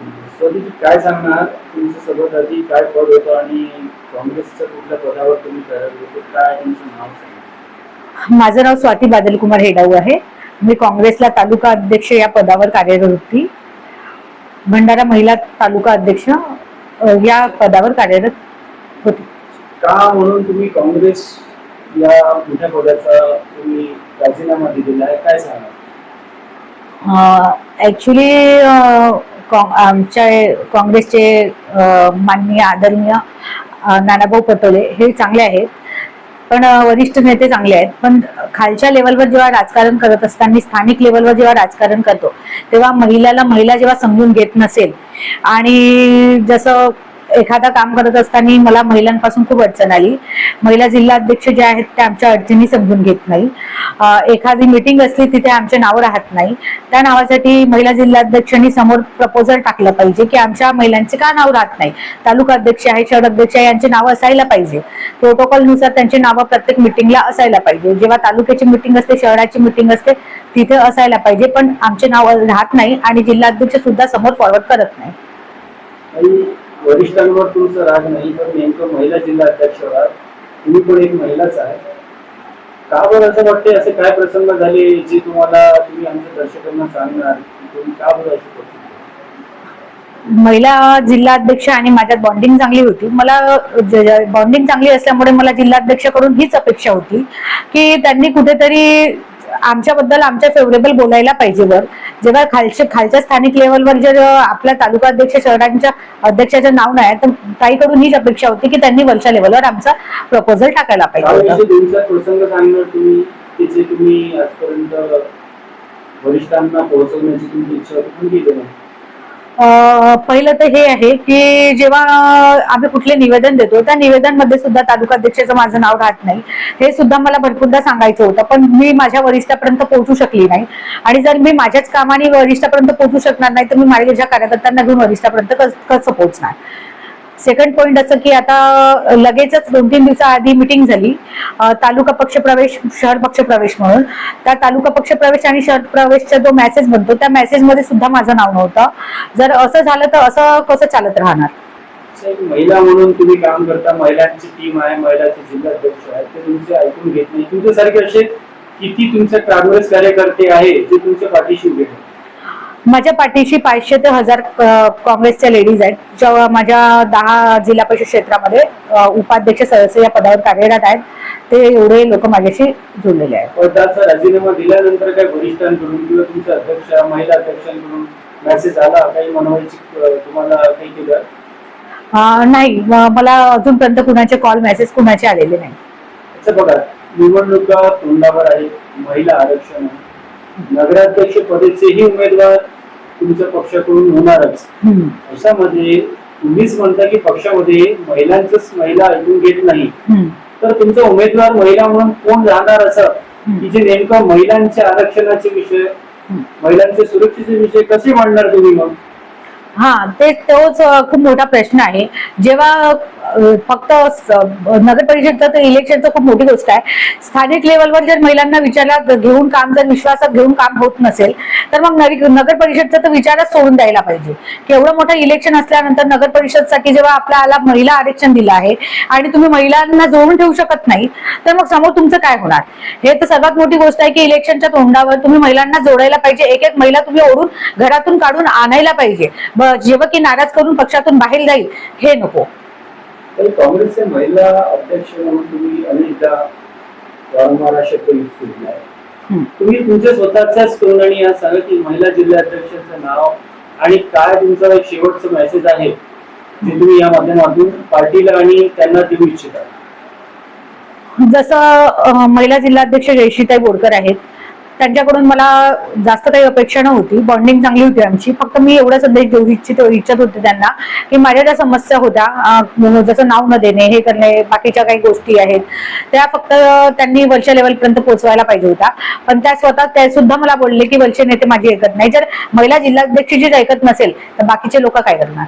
स्वतःची काय सांगणार? तुमचं सोबत आधी काय पद होतं आणि काँग्रेसच्या कुठल्या पदावर तुम्ही होते? काय तुमचं नाव सांगा. माझं नाव स्वाती बादलकुमार हेडाऊ आहे. मी काँग्रेसला तालुका अध्यक्ष या पदावर कार्यरत होती. भंडारा महिला तालुका अध्यक्ष या पदावर कार्यरत होती. का म्हणून तुम्ही काँग्रेस या मोठ्या पदाचा तुम्ही राजीनामा दिलेला आहे? काय सांगा? ॲक्च्युली आमच्या काँग्रेसचे माननीय आदरणीय नानाभाऊ पटोले हे चांगले आहेत. पण वरिष्ठ नेते चांगले आहेत. पण खालच्या लेवलवर जेव्हा राजकारण करत असताना स्थानिक लेवलवर जेव्हा राजकारण करतो तेव्हा महिलाला महिला जेव्हा समजून घेत नसेल आणि जसं एखादा काम करत असताना मला महिलांपासून खूप अडचण आली. महिला जिल्हा अध्यक्ष जे आहेत त्या आमच्या अडचणी समजून घेत नाही. एखादी मिटिंग असली तिथे आमचे नाव राहत नाही. त्या नावासाठी महिला जिल्हा अध्यक्षांनी समोर प्रपोजल टाकलं पाहिजे की आमच्या महिलांचे का नाव राहत नाही? तालुका अध्यक्ष आहे शहर अध्यक्ष आहे यांचे नाव असायला पाहिजे. प्रोटोकॉलनुसार त्यांची नावं प्रत्येक मिटिंगला असायला पाहिजे. जेव्हा तालुक्याची मिटिंग असते शहराची मिटिंग असते तिथे असायला पाहिजे पण आमचे नाव राहत नाही आणि जिल्हाध्यक्ष सुद्धा समोर फॉरवर्ड करत नाही. वरिष्ठांवर तुमचं राग नाही पण नेमकं महिला जिल्हा अध्यक्ष आहात. तुम्ही पण एक महिलाच आहे का बरं असं वाटतंय? असे काय प्रसंग झाले जे तुम्हाला तुम्ही आमच्या दर्शकांना सांगणार? तुम्ही का बरं अशी करतो महिला जिल्हा अध्यक्ष आणि माझ्यात बॉन्डिंग चांगली होती. मला बॉन्डिंग चांगली असल्यामुळे मला जिल्हाध्यक्षाकडून हीच अपेक्षा होती की त्यांनी कुठेतरी आमच्याबद्दल आमच्या फेवरेबल बोलायला पाहिजे वर. जेव्हा खालचे खालच्या स्थानिक लेवलवर जर आपल्या तालुका अध्यक्ष शहरांच्या अध्यक्षाचं नाव नाही तर ताईकडून हीच अपेक्षा होती की त्यांनी वरच्या लेवलवर आमचा प्रपोजल टाकायला पाहिजे. होता प्रसंग सांगणार तुम्ही वरिष्ठांना पोहोचवण्याची तुमची इच्छा होती पण केली नाही. पहिलं तर हे आहे की जेव्हा आम्ही कुठले निवेदन देतो त्या निवेदनमध्ये सुद्धा तालुका अध्यक्षाचं माझं नाव राहत नाही. हे सुद्धा मला भरपूरदा सांगायचं होतं पण मी माझ्या वरिष्ठापर्यंत पोहोचू शकली नाही. आणि जर मी माझ्याच कामाने वरिष्ठापर्यंत पोहोचू शकणार नाही तर मी माझ्या कार्यकर्त्यांना घेऊन वरिष्ठापर्यंत कसं पोहोचणार? सेकंड पॉइंट असं की आता लगेचच दोन तीन दिवसाआधी मिटिंग झाली. तालुका पक्षप्रवेश शहर पक्षप्रवेश म्हणून. त्या तालुका पक्षप्रवेश आणि शहर प्रवेशचा जो मेसेज बनतो त्या मेसेजमध्ये सुद्धा माझं नाव नव्हतं. जर असं झालं तर असं कसं चालत राहणार? महिला म्हणून तुम्ही काम करता महिलांची टीम आहे महिलाचे जिल्हाध्यक्ष आहेत ते तुमचे ऐकून घेत नाही. तुमच्यासारखे असे किती तुमचे काँग्रेस कार्यकर्ते आहे जे तुमच्या पाठीशी उभे आहेत? माझ्या पाठीशी पाचशे ते हजार काँग्रेसच्या लेडीज आहेत जेव्हा माझ्या दहा जिल्हा परिषद क्षेत्रामध्ये उपाध्यक्ष सदस्य या पदावर कार्यरत आहेत. ते एवढे लोक माझ्याशी जोडलेले आहेत. पदाचा राजीनामा दिल्यानंतर काय वरिष्ठांकडून किंवा तुमच्या अध्यक्ष महिला अध्यक्षांकडून मेसेज आला? काही मनवायची तुम्हाला काही केलं? नाही. मला अजूनपर्यंत कुणाचे कॉल मेसेज कुणाचे आलेले नाही. बघा. निवडणुका तोंडावर आहे महिला आरक्षण आहे. नगराध्यक्ष पदाचेही उमेदवार तुमच्या पक्षाकडून होणारच. अशामध्ये तुम्हीच म्हणता की पक्षामध्ये महिलांचंच महिला ऐकून घेत नाही. तर तुमचा उमेदवार महिला म्हणून कोण राहणार असं? की जे नेमकं महिलांच्या आरक्षणाचे विषय हम्म. महिलांचे सुरक्षेचे विषय कसे मांडणार तुम्ही मग? हा ते तोच खूप मोठा प्रश्न आहे. जेव्हा फक्त नगर परिषदचं तर इलेक्शनचं खूप मोठी गोष्ट आहे. स्थानिक लेवलवर जर महिलांना विचारात घेऊन काम जर विश्वासात घेऊन काम होत नसेल तर मग नगर परिषदचं तर विचारच सोडून द्यायला पाहिजे. की एवढं मोठं इलेक्शन असल्यानंतर नगर परिषदसाठी जेव्हा आपल्याला महिला आरक्षण दिलं आहे आणि तुम्ही महिलांना जोडून ठेवू शकत नाही तर मग समोर तुमचं काय होणार? हे तर सर्वात मोठी गोष्ट आहे की इलेक्शनच्या तोंडावर तुम्ही महिलांना जोडायला पाहिजे. एक एक महिला तुम्ही ओढून घरातून काढून आणायला पाहिजे. जेव्हा की नाराज करून पक्षातून बाहेर जाईल हे नको. काँग्रेसचे महिला अध्यक्ष म्हणून तुम्ही अनेकदा वारंवार हा शब्द यूज केलेला आहे. तुम्ही तुमच्या स्वतःच्याच तोंडाने या सांगा की महिला जिल्हा अध्यक्षाचं नाव आणि काय तुमचा एक शेवटचं मेसेज आहे जे तुम्ही या माध्यमातून पार्टीला आणि त्यांना देऊ इच्छिता जसं महिला जिल्हाध्यक्ष जयश्रीताई बोरकर आहेत त्यांच्याकडून मला जास्त काही अपेक्षा नव्हती. बॉन्डिंग चांगली होती आमची. फक्त मी एवढा संदेश देऊ इच्छित इच्छित होते त्यांना की माझ्या ज्या समस्या होत्या जसं नाव न देणे हे करणे बाकीच्या काही गोष्टी आहेत त्या फक्त त्यांनी वरच्या लेवलपर्यंत पोहोचवायला पाहिजे होता पण त्या स्वतः त्या सुद्धा मला बोलले की वरचे नेते माझी ऐकत नाही. जर महिला जिल्हाध्यक्ष जीच ऐकत नसेल तर बाकीचे लोक काय करणार?